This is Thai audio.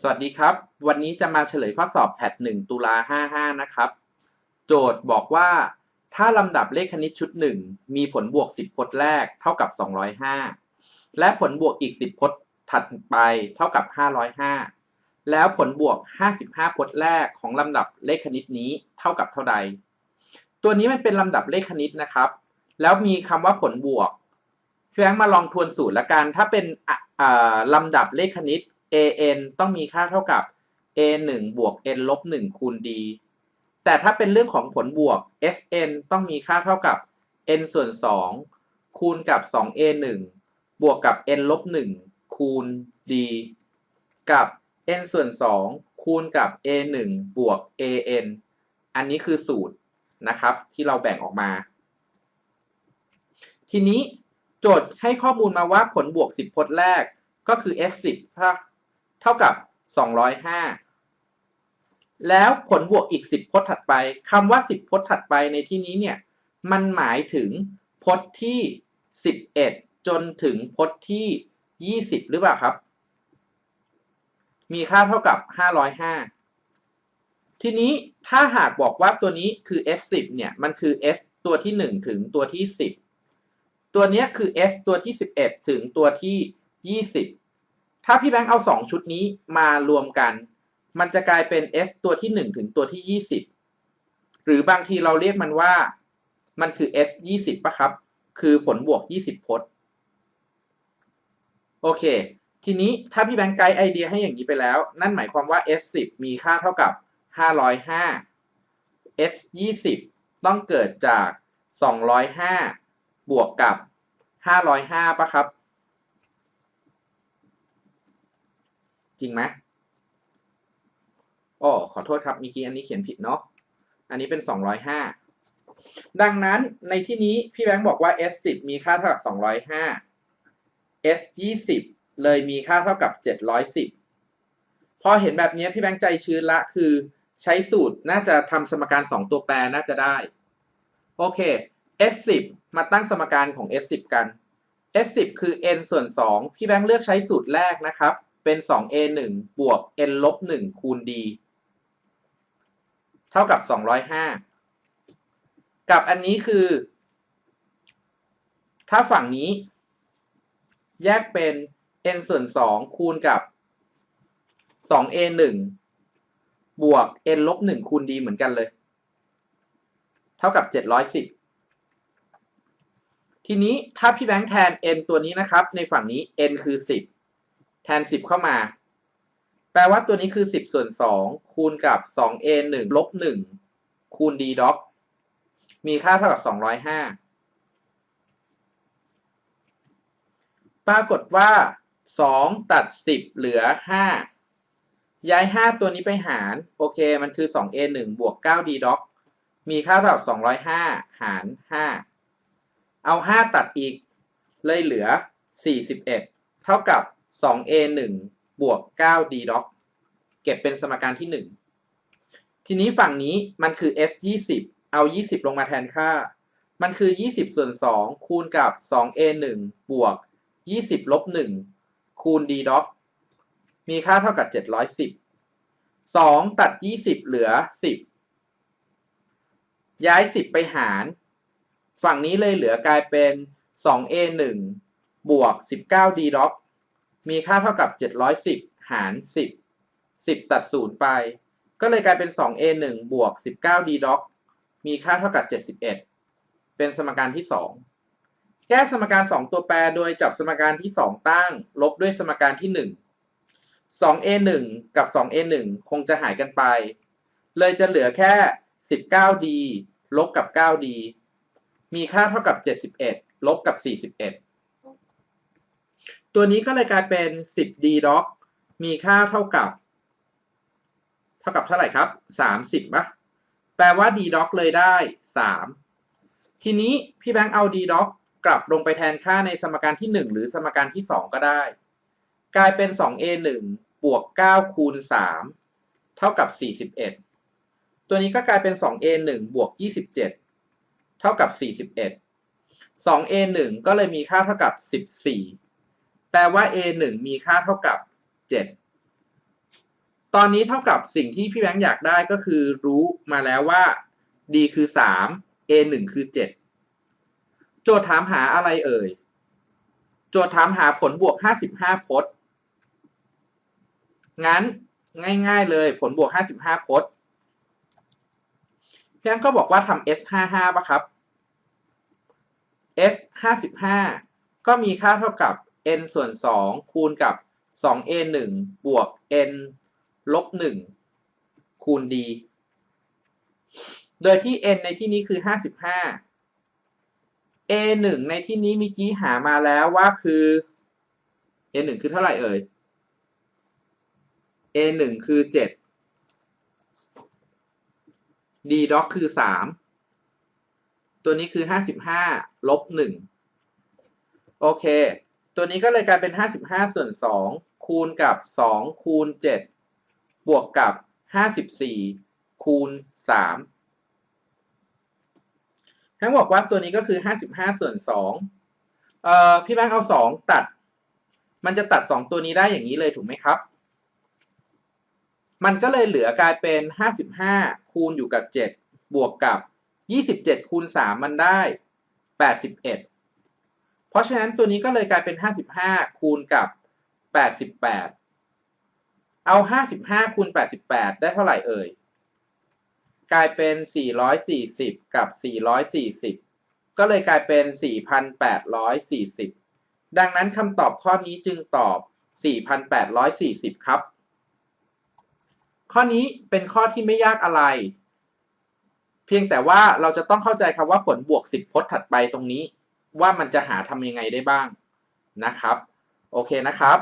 สวัสดีครับ วันนี้จะมาเฉลยข้อสอบแพท1ตุลา55 นะครับ โจทย์บอกว่า ถ้าลำดับเลขคณิตชุด 1 มีผลบวก 10พจน์แรกเท่ากับ 205 และผลบวกอีก 10พจน์ถัดไปเท่ากับ 505 แล้วผลบวก 55พจน์แรกของลำดับเลขคณิตนี้เท่ากับเท่าใด ตัวนี้มันเป็นลำดับเลขคณิตนะครับ แล้วมีคำว่าผลบวกพี่แบงค์มาลองทวนสูตรละกัน ถ้าเป็นลำดับเลขคณิต an ต้องมีค่าเท่ากับ a 1บวก n ลบ1คูณ d แต่ถ้าเป็นเรื่องของผลบวก sn ต้องมีค่าเท่ากับ n ส่วน 2 คูณกับ 2a 1บวกกับ n ลบ1คูณ d กับ n ส่วน 2 คูณกับ a 1บวก an อันนี้คือสูตรนะครับที่เราแบ่งออกมา ทีนี้โจทย์ให้ข้อมูลมาว่าผลบวก 10พจน์แรกก็คือ s 10 เท่ากับ 205 แล้วผลบวกอีก 10 พจน์ถัดไปคำว่า 10 พจน์ถัดไปในที่นี้เนี่ยมันหมายถึงพจน์ที่ 11 จนถึงพจน์ที่ 20 หรือเปล่าครับ มีค่าเท่ากับ 505 ทีนี้ถ้าหากบอกว่าตัวนี้คือ S10 เนี่ยมันคือ S ตัวที่ 1 ถึงตัวที่ 10 ตัวนี้คือ S ตัวที่ 11 ถึงตัวที่ 20 ถ้าพี่แบงค์เอา 2 ชุดนี้มารวมกัน มันจะกลายเป็น S ตัวที่ 1 ถึงตัวที่ 20 หรือบางทีเราเรียกมันว่ามันคือ S 20ป่ะครับ คือผลบวก 20 พจน์ โอเค ทีนี้ถ้าพี่แบงค์ไกด์ไอเดียให้อย่างนี้ไปแล้ว นั่นหมายความว่า S 10มีค่าเท่ากับ 505 S 20ต้องเกิดจาก 205 บวกกับ 505ป่ะครับ จริงไหมอ๋อขอโทษครับมีกี้อันนี้เขียนผิดเนาะ อันนี้เป็น 205 ดังนั้นในที่นี้พี่แบงค์บอกว่า S10 มีค่าเท่ากับ 205 S20 เลยมีค่าเท่ากับ 710 พอเห็นแบบนี้พี่แบงค์ใจชื้นละคือใช้สูตรน่าจะทำสมการ 2 ตัวแปรน่าจะได้ โอเค S10 มาตั้งสมการของ S10 กัน S10 คือ n ส่วน 2 พี่แบงค์เลือกใช้สูตรแรกนะครับ เป็น 2a 1 บวก n ลบ1คูณ d เท่ากับ 205 กับอันนี้คือ ถ้าฝั่งนี้ แยกเป็น n ส่วน 2 คูณกับ 2a 1 บวก n ลบ1คูณ d เหมือนกันเลย เท่ากับ 710ทีนี้ถ้าพี่แบงค์แทน n ตัวนี้นะครับ ในฝั่งนี้ n คือ 10 แทน 10 เข้ามา แปลว่าตัวนี้คือ 10 ส่วน 2 คูณกับ 2a 1ลบ1คูณ d ด็อกมีค่าเท่ากับ 205 ปรากฏว่า 2 ตัด 10 เหลือ 5 ย้าย 5 ตัวนี้ไปหาร โอเค มันคือ 2a 1บวก 9d ด็อกมีค่าเท่ากับ 205 หาร 5 เอา 5 ตัดอีก เลยเหลือ 41 เท่ากับ 2a 1บวก 9d doc เก็บเป็นสมการที่ 1 ทีนี้ฝั่งนี้มันคือ s 20เอา 20 ลงมาแทนค่า มันคือ 20 ส่วน 2 คูณกับ 2a 1บวก 20 ลบ 1 คูณ d doc มีค่าเท่ากับ 710 2 ตัด 20 เหลือ 10 ย้าย 10 ไปหาร ฝั่งนี้เลยเหลือกลายเป็น 2a 1บวก 19d doc มีค่าเท่ากับ 710 หาร 10 10 ตัด 0 ไป ก็เลยกลายเป็น 2a 1 บวก 19d doc มีค่าเท่ากับ 71 เป็นสมการที่ 2 แก้สมการ 2 ตัวแปรโดยจับสมการที่ 2 ตั้ง ลบด้วยสมการที่ 1 2a 1 กับ 2a 1 คงจะหายกันไป เลยจะเหลือแค่ 19d ลบกับ 9d มีค่าเท่ากับ 71 ลบกับ 41 ตัวนี้ก็เลยกลายเป็น 10d doc มีค่าเท่ากับ เท่ากับเท่าไหร่ครับ 30ป่ะแปลว่า d doc เลยได้ 3 ทีนี้พี่แบงค์เอา d doc กลับลงไปแทนค่าในสมการที่ 1 หรือสมการที่ 2 ก็ได้ กลายเป็น 2a 1บวก 9 คูณ 3 เท่ากับ 41 ตัวนี้ก็กลายเป็น 2a 1บวก 27 เท่ากับ 41 2a 1ก็เลยมีค่าเท่ากับ 14 แปลว่า a 1มีค่าเท่ากับ 7 ตอนนี้เท่ากับสิ่งที่พี่แบงค์อยากได้ก็คือรู้มาแล้วว่า d คือสาม a หนึ่งคือเจ็ดโจทย์ถามหาอะไรเอ่ย โจทย์ถามหาผลบวกห้าสิบห้าพจน์ งั้นง่าย ๆ เลยผลบวกห้าสิบห้าพจน์พี่แบงค์ก็บอกว่าทำ s ห้าห้าป่ะครับ s ห้าสิบห้าก็มีค่าเท่ากับ n ส่วนสองคูณกับ 2a 1บวก n ลบ 1 คูณ d โดยที่ n ในที่นี้คือ 55 a 1ในที่นี้มีกี้หามาแล้วว่าคือ a 1คือเท่าไหร่เอ่ย a 1คือ 7 d doc คือ 3 ตัวนี้คือ 55 ลบ 1 โอเค ตัวนี้ก็เลยกลายเป็น 55 ส่วน 2 คูณกับ 2 คูณ 7 บวกกับ 54 คูณ 3 ทั้งบอกว่าตัวนี้ก็คือ 55 ส่วน2เอ่อพี่แบงค์เอา 2 ตัด มันจะตัด 2 ตัวนี้ได้อย่างนี้เลยถูกไหมครับ มันก็เลยเหลือกลายเป็น 55 คูณอยู่กับ 7 บวกกับ 27 คูณ 3 มันได้ 81 เพราะฉะนั้นตัวนี้ก็เลยกลายเป็น 55 คูณกับ 88 เอา 55 คูณ 88 ได้เท่าไหร่เอ่ย กลายเป็น 440 กับ 440 ก็เลยกลายเป็น 4,840 ดังนั้นคำตอบข้อนี้จึงตอบ 4,840 ครับ ข้อนี้เป็นข้อที่ไม่ยากอะไร เพียงแต่ว่าเราจะต้องเข้าใจคำว่าผลบวก 10 พจน์ถัดไปตรงนี้ ว่ามันจะหาทำยังไงได้บ้างนะครับ โอเคนะครับ